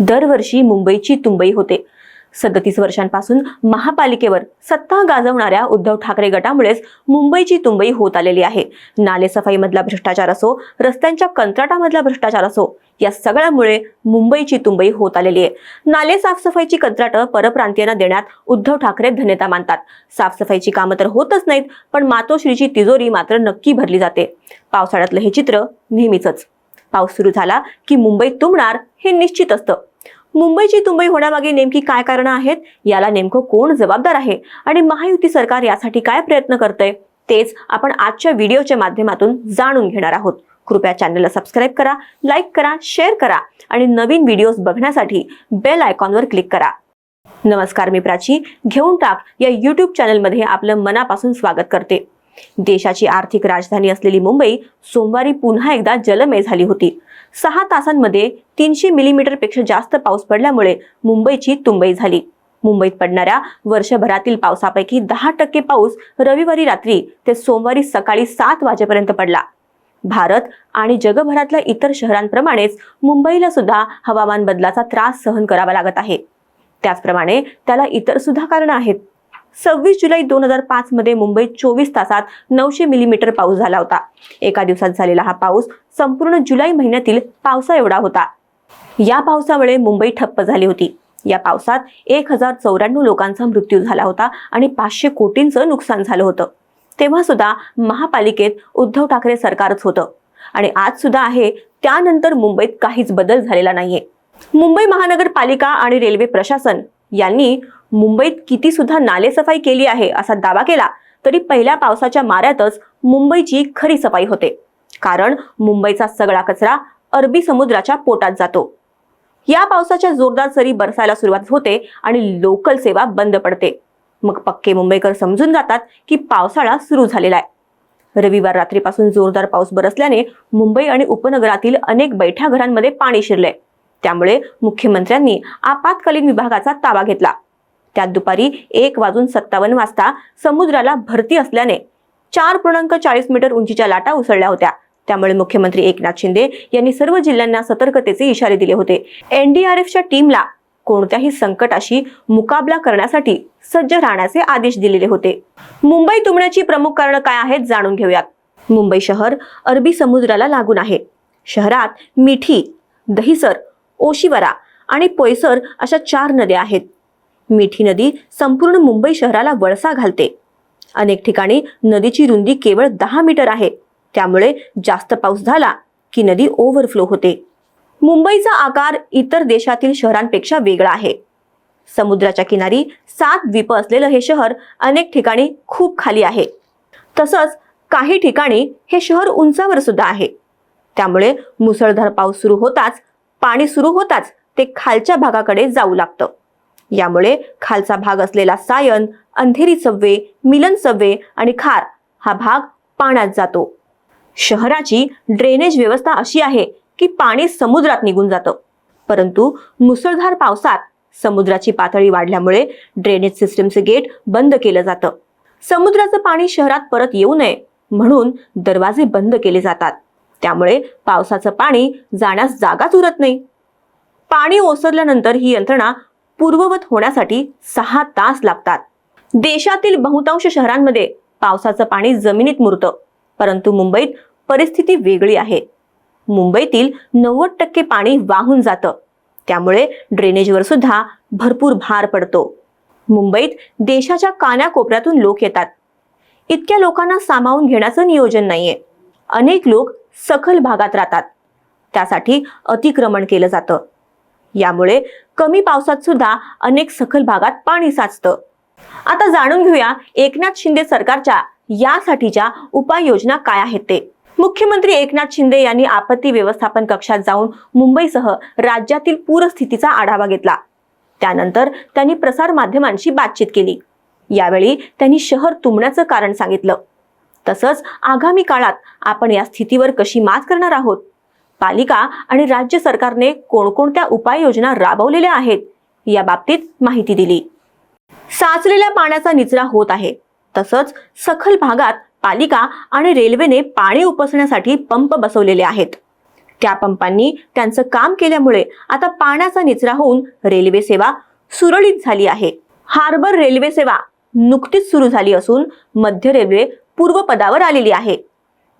दरवर्षी मुंबईची तुंबई होते. सदतीस वर्षांपासून महापालिकेवर सत्ता गाजवणाऱ्या उद्धव ठाकरे गटामुळेच मुंबईची तुंबई होत आलेली आहे. नालेसफाईमधला भ्रष्टाचार असो रस्त्यांच्या कंत्राटामधला भ्रष्टाचार असो या सगळ्यामुळे मुंबईची तुंबई होत आलेली आहे. नाले साफसफाईची कंत्राटं परप्रांतीयांना देण्यात उद्धव ठाकरे धन्यता मानतात. साफसफाईची कामं तर होतच नाहीत पण मातोश्रीची तिजोरी मात्र नक्की भरली जाते. पावसाळ्यातलं हे चित्र नेहमीच पाऊस सुरू झाला की मुंबईत तुंबणार हे निश्चित असतं. मुंबईची तुंबई होण्यामागे नेमकी काय कारणं आहेत याला नेमकं कोण जबाबदार आहे आणि महायुती सरकार यासाठी काय प्रयत्न करतंय तेच आपण आजच्या व्हिडिओच्या माध्यमातून जाणून घेणार आहोत. कृपया चॅनलला सबस्क्राईब करा लाईक करा शेअर करा आणि नवीन व्हिडिओज बघण्यासाठी बेल आयकॉनवर क्लिक करा. नमस्कार मी प्राची घेऊन टाक या युट्यूब चॅनलमध्ये आपलं मनापासून स्वागत करते. देशाची आर्थिक राजधानी असलेली मुंबई सोमवारी पुन्हा एकदा जलमय झाली होती. सहा तासांमध्ये तीनशे मिलीमीटरपेक्षा जास्त पाऊस पडल्यामुळे मुंबईची तुंबई झाली. मुंबईत पडणाऱ्या वर्षभरातील पावसापैकी दहा टक्के पाऊस रविवारी रात्री ते सोमवारी सकाळी सात वाजेपर्यंत पडला. भारत आणि जगभरातल्या इतर शहरांप्रमाणेच मुंबईला सुद्धा हवामान बदलाचा त्रास सहन करावा लागत आहे. त्याचप्रमाणे त्याला इतर सुद्धा कारण आहेत. सव्वीस जुलै दोन हजार पाच मध्ये मुंबईत चोवीस तासात नऊशे मिलीमीटर पाऊस झाला होता. एका दिवसात झालेला हा पाऊस संपूर्ण जुलै महिन्यातील पावसा एवढा होता. या पावसामुळे मुंबई ठप्प झाली होती. या पावसात एक हजार चौऱ्याण्णव लोकांचा मृत्यू झाला होता आणि पाचशे कोटींचं नुकसान झालं होतं. तेव्हा सुद्धा महापालिकेत उद्धव ठाकरे सरकारच होतं. आणि आज सुद्धा आहे त्यानंतर मुंबईत काहीच बदल झालेला नाहीये. मुंबई महानगरपालिका आणि रेल्वे प्रशासन यांनी मुंबईत किती सुद्धा नालेसफाई केली आहे असा दावा केला तरी पहिल्या पावसाच्या माऱ्यातच मुंबईची खरी सफाई होते. कारण मुंबईचा सगळा कचरा अरबी समुद्राच्या पोटात जातो. या पावसाच्या जोरदार सरी बरसायला सुरुवात होते आणि लोकल सेवा बंद पडते. मग पक्के मुंबईकर समजून जातात की पावसाळा सुरू झालेला आहे. रविवार रात्रीपासून जोरदार पाऊस बरसल्याने मुंबई आणि उपनगरातील अनेक बैठ्या घरांमध्ये पाणी शिरले त्यामुळे मुख्यमंत्र्यांनी आपत्कालीन विभागाचा ताबा घेतला. त्यात दुपारी एक वाजून सत्तावन्न वाजता समुद्राला भरती असल्याने चार पूर्णांक चाळीस मीटर उंचीच्या लाटा उसळल्या होत्या. त्यामुळे मुख्यमंत्री एकनाथ शिंदे यांनी सर्व जिल्ह्यांना सतर्कतेचे इशारे दिले होते. एनडीआरएफच्या टीमला कोणत्याही संकटाशी मुकाबला करण्यासाठी सज्ज राहण्याचे आदेश दिलेले होते. मुंबई तुंबण्याची प्रमुख कारणं काय आहेत जाणून घेऊयात. मुंबई शहर अरबी समुद्राला लागून आहे. शहरात मिठी दहिसर ओशिवरा आणि पोयसर अशा चार नद्या आहेत. मिठी नदी संपूर्ण मुंबई शहराला वळसा घालते. अनेक ठिकाणी नदीची रुंदी केवळ दहा मीटर आहे. त्यामुळे जास्त पाऊस झाला की नदी ओव्हरफ्लो होते. मुंबईचा आकार इतर देशातील शहरांपेक्षा वेगळा आहे. समुद्राच्या किनारी सात द्वीप असलेलं हे शहर अनेक ठिकाणी खूप खाली आहे. तसंच काही ठिकाणी हे शहर उंचावर सुद्धा आहे. त्यामुळे मुसळधार पाऊस सुरू होताच पाणी सुरू होताच ते खालच्या भागाकडे जाऊ लागतं. यामुळे खालचा भाग असलेला सायन अंधेरी सव्वे मिलन सव्वे आणि खार हा भाग पाण्यात जातो. शहराची ड्रेनेज व्यवस्था अशी आहे की पाणी समुद्रात निघून जातं. परंतु मुसळधार पावसात समुद्राची पातळी वाढल्यामुळे ड्रेनेज सिस्टीमचे गेट बंद केलं जातं. समुद्राचं पाणी शहरात परत येऊ नये म्हणून दरवाजे बंद केले जातात. त्यामुळे पावसाचं पाणी जाण्यास जागाच उरत नाही. पाणी ओसरल्यानंतर ही यंत्रणा पूर्ववत होण्यासाठी सहा तास लागतात. देशातील बहुतांश शहरांमध्ये पावसाचं पाणी जमिनीत मुरतं परंतु मुंबईत परिस्थिती वेगळी आहे. मुंबईतील नव्वद टक्के पाणी वाहून जातं. त्यामुळे ड्रेनेजवर सुद्धा भरपूर भार पडतो. मुंबईत देशाच्या कानाकोपऱ्यातून लोक येतात. इतक्या लोकांना सामावून घेण्याचं नियोजन नाहीये. अनेक लोक सखल भागात राहतात. त्यासाठी अतिक्रमण केलं जातं. यामुळे कमी पावसात सुद्धा अनेक सखल भागात पाणी साचतं. आता जाणून घेऊया एकनाथ शिंदे सरकारच्या यासाठीच्या उपाययोजना काय आहेत ते. मुख्यमंत्री एकनाथ शिंदे यांनी आपत्ती व्यवस्थापन कक्षात जाऊन मुंबईसह राज्यातील पूरस्थितीचा आढावा घेतला. त्यानंतर त्यांनी प्रसार माध्यमांशी बातचीत केली. यावेळी त्यांनी शहर तुंबण्याचं कारण सांगितलं. तसंच आगामी काळात आपण या स्थितीवर कशी मात करणार आहोत? पालिका आणि राज्य सरकारने कोणकोणत्या उपाययोजना राबवलेल्या आहेत या बाबतीत माहिती दिली. साचलेल्या पाण्याचा निचरा होत आहे. तसंच सखल भागात पालिका आणि रेल्वेने पाणी उपसण्यासाठी पंप बसवलेले आहेत. त्या पंपांनी त्यांचं काम केल्यामुळे आता पाण्याचा निचरा होऊन रेल्वे सेवा सुरळीत झाली आहे. हार्बर रेल्वे सेवा नुकतीच सुरू झाली असून मध्य रेल्वे पूर्वपदावर आलेली आहे.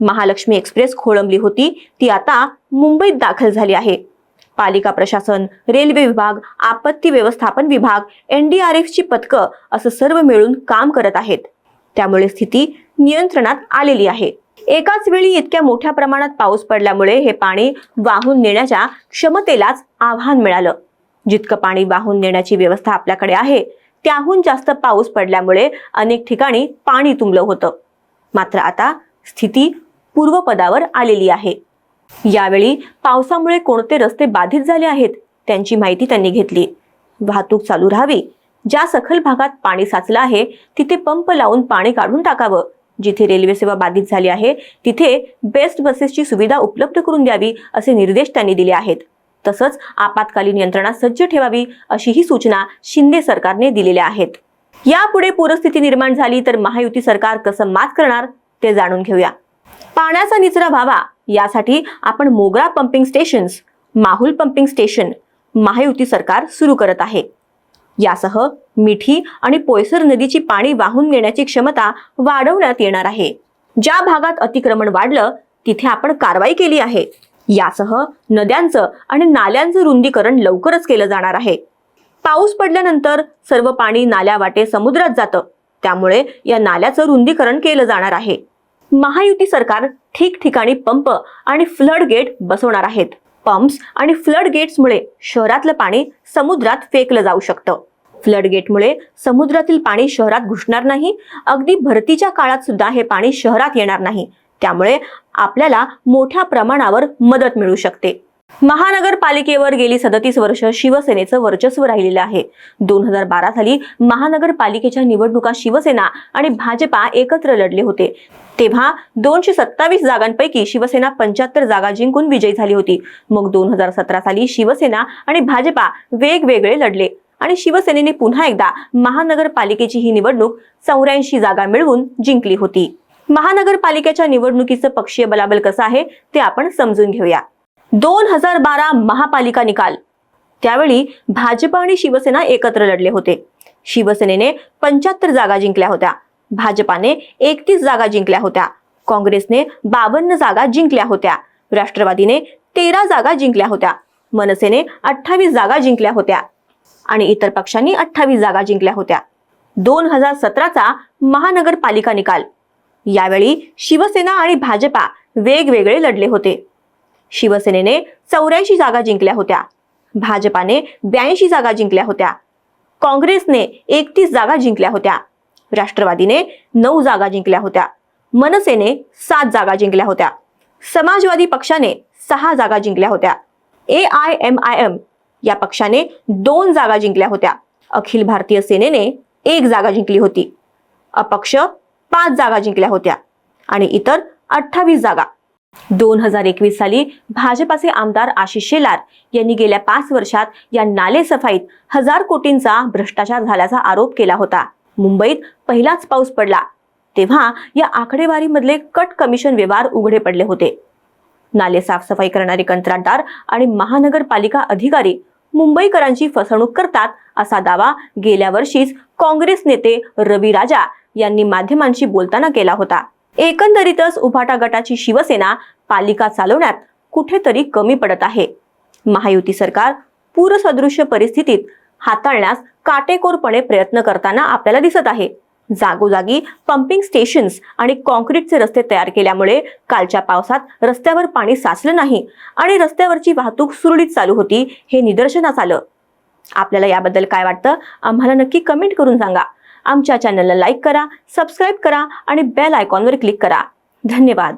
महालक्ष्मी एक्सप्रेस खोळंबली होती ती आता मुंबईत दाखल झाली आहे. पालिका प्रशासन रेल्वे विभाग आपत्ती व्यवस्थापन विभाग एनडीआरएफची पथकं असं सर्व मिळून काम करत आहेत. त्यामुळे स्थिती नियंत्रणात आलेली आहे. एकाच वेळी इतक्या मोठ्या प्रमाणात पाऊस पडल्यामुळे हे पाणी वाहून नेण्याच्या क्षमतेलाच आव्हान मिळालं. जितकं पाणी वाहून नेण्याची व्यवस्था आपल्याकडे आहे त्याहून जास्त पाऊस पडल्यामुळे अनेक ठिकाणी पाणी तुंबलं होतं. मात्र आता स्थिती पूर्वपदावर आलेली आहे. यावेळी पावसामुळे कोणते रस्ते बाधित झाले आहेत त्यांची माहिती त्यांनी घेतली. वाहतूक चालू राहावी ज्या सखल भागात पाणी साचलं आहे तिथे पंप लावून पाणी काढून टाकावं. जिथे रेल्वे सेवा बाधित झाली आहे तिथे बेस्ट बसेसची सुविधा उपलब्ध करून द्यावी असे निर्देश त्यांनी दिले आहेत. तसंच आपत्कालीन यंत्रणा सज्ज ठेवावी अशीही सूचना शिंदे सरकारने दिलेल्या आहेत. यापुढे पूरस्थिती निर्माण झाली तर महायुती सरकार कसं मात करणार ते जाणून घेऊया. पाण्याचा निचरा व्हावा यासाठी आपण Mogra pumping stations Mahul pumping station Mahayuti सरकार सुरू करत आहे. यासह मिठी आणि पोयसर नदीची पाणी वाहून नेण्याची क्षमता वाढवण्यात येणार आहे. ज्या भागात अतिक्रमण वाढलं तिथे आपण कारवाई केली आहे. यासह नद्यांचं आणि नाल्यांचं रुंदीकरण लवकरच केलं जाणार आहे. पाऊस पडल्यानंतर सर्व पाणी नाल्या वाटे समुद्रात जातं. त्यामुळे या नाल्याचं रुंदीकरण केलं जाणार आहे. महायुती सरकार ठिकठिकाणी पंप आणि फ्लड गेट बसवणार आहेत. पंप्स आणि फ्लड गेट्समुळे शहरातलं पाणी समुद्रात फेकलं जाऊ शकतं. फ्लड गेटमुळे समुद्रातील पाणी शहरात घुसणार नाही अगदी भरतीच्या काळात सुद्धा हे पाणी शहरात येणार नाही. त्यामुळे आपल्याला मोठ्या प्रमाणावर मदत मिळू शकते. महानगरपालिकेवर गेली सदतीस वर्ष शिवसेनेचं वर्चस्व राहिलेलं आहे. दोन हजार बारा साली महानगरपालिकेच्या निवडणुका शिवसेना आणि भाजपा एकत्र लढले होते. तेव्हा दोनशे सत्तावीस जागांपैकी शिवसेना पंच्याहत्तर जागा जिंकून विजयी झाली होती. मग दोन हजार सतरा साली शिवसेना आणि भाजपा वेगवेगळे लढले आणि शिवसेनेने पुन्हा एकदा महानगरपालिकेची ही निवडणूक चौऱ्याऐंशी जागा मिळवून जिंकली होती. महानगरपालिकेच्या निवडणुकीचं पक्षीय बलाबल कसं आहे ते आपण समजून घेऊया. दोन हजार बारा महापालिका निकाल. त्यावेळी भाजप आणि शिवसेना एकत्र लढले होते. शिवसेनेने पंच्याहत्तर जागा जिंकल्या होत्या. भाजपाने एकतीस जागा जिंकल्या होत्या. काँग्रेसने बावन्न जागा जिंकल्या होत्या. राष्ट्रवादीने तेरा जागा जिंकल्या होत्या. मनसेने अठ्ठावीस जागा जिंकल्या होत्या. आणि इतर पक्षांनी अठ्ठावीस जागा जिंकल्या होत्या. दोन हजार सतराचा महानगरपालिका निकाल. यावेळी शिवसेना आणि भाजपा वेगवेगळे लढले होते. शिवसेनेने चौऱ्याऐंशी जागा जिंकल्या होत्या. भाजपाने ब्याऐंशी जागा जिंकल्या होत्या. काँग्रेसने एकतीस जागा जिंकल्या होत्या. राष्ट्रवादीने नऊ जागा जिंकल्या होत्या. मनसेने सात जागा जिंकल्या होत्या. समाजवादी पक्षाने सहा जागा जिंकल्या होत्या. A I M I M या पक्षाने दोन जागा जिंकल्या होत्या. अखिल भारतीय सेनेने एक जागा जिंकली होती. अपक्ष पाच जागा जिंकल्या होत्या आणि इतर अठ्ठावीस जागा. दोन हजार एकवीस साली भाजपाचे आमदार आशिष शेलार यांनी गेल्या पाच वर्षात या नाले सफाईत हजार कोटींचा भ्रष्टाचार झाल्याचा आरोप केला होता. मुंबईत पहिलाच पाऊस पडला. तेव्हा या आकडेवारीमधले कट कमिशन व्यवहार उघडे पडले होते. नाले साफसफाई करणारे कंत्राटदार आणि महानगरपालिका अधिकारी मुंबईकरांची फसवणूक करतात असा दावा गेल्या वर्षीच काँग्रेस नेते रवी राजा यांनी माध्यमांशी बोलताना केला होता. एकंदरीतच उभाटा गटाची शिवसेना पालिका चालवण्यात कुठेतरी कमी पडत आहे. महायुती सरकार पूरसदृश्य परिस्थितीत हाताळण्यास काटेकोरपणे प्रयत्न करताना आपल्याला दिसत आहे. जागोजागी पंपिंग स्टेशन्स आणि कॉन्क्रीटचे रस्ते तयार केल्यामुळे कालच्या पावसात रस्त्यावर पाणी साचलं नाही आणि रस्त्यावरची वाहतूक सुरळीत चालू होती हे निदर्शनास आलं. आपल्याला याबद्दल काय वाटतं? आम्हाला नक्की कमेंट करून सांगा. आमच्या चॅनलला लाईक करा सबस्क्राईब करा आणि बेल आयकॉनवर क्लिक करा. धन्यवाद.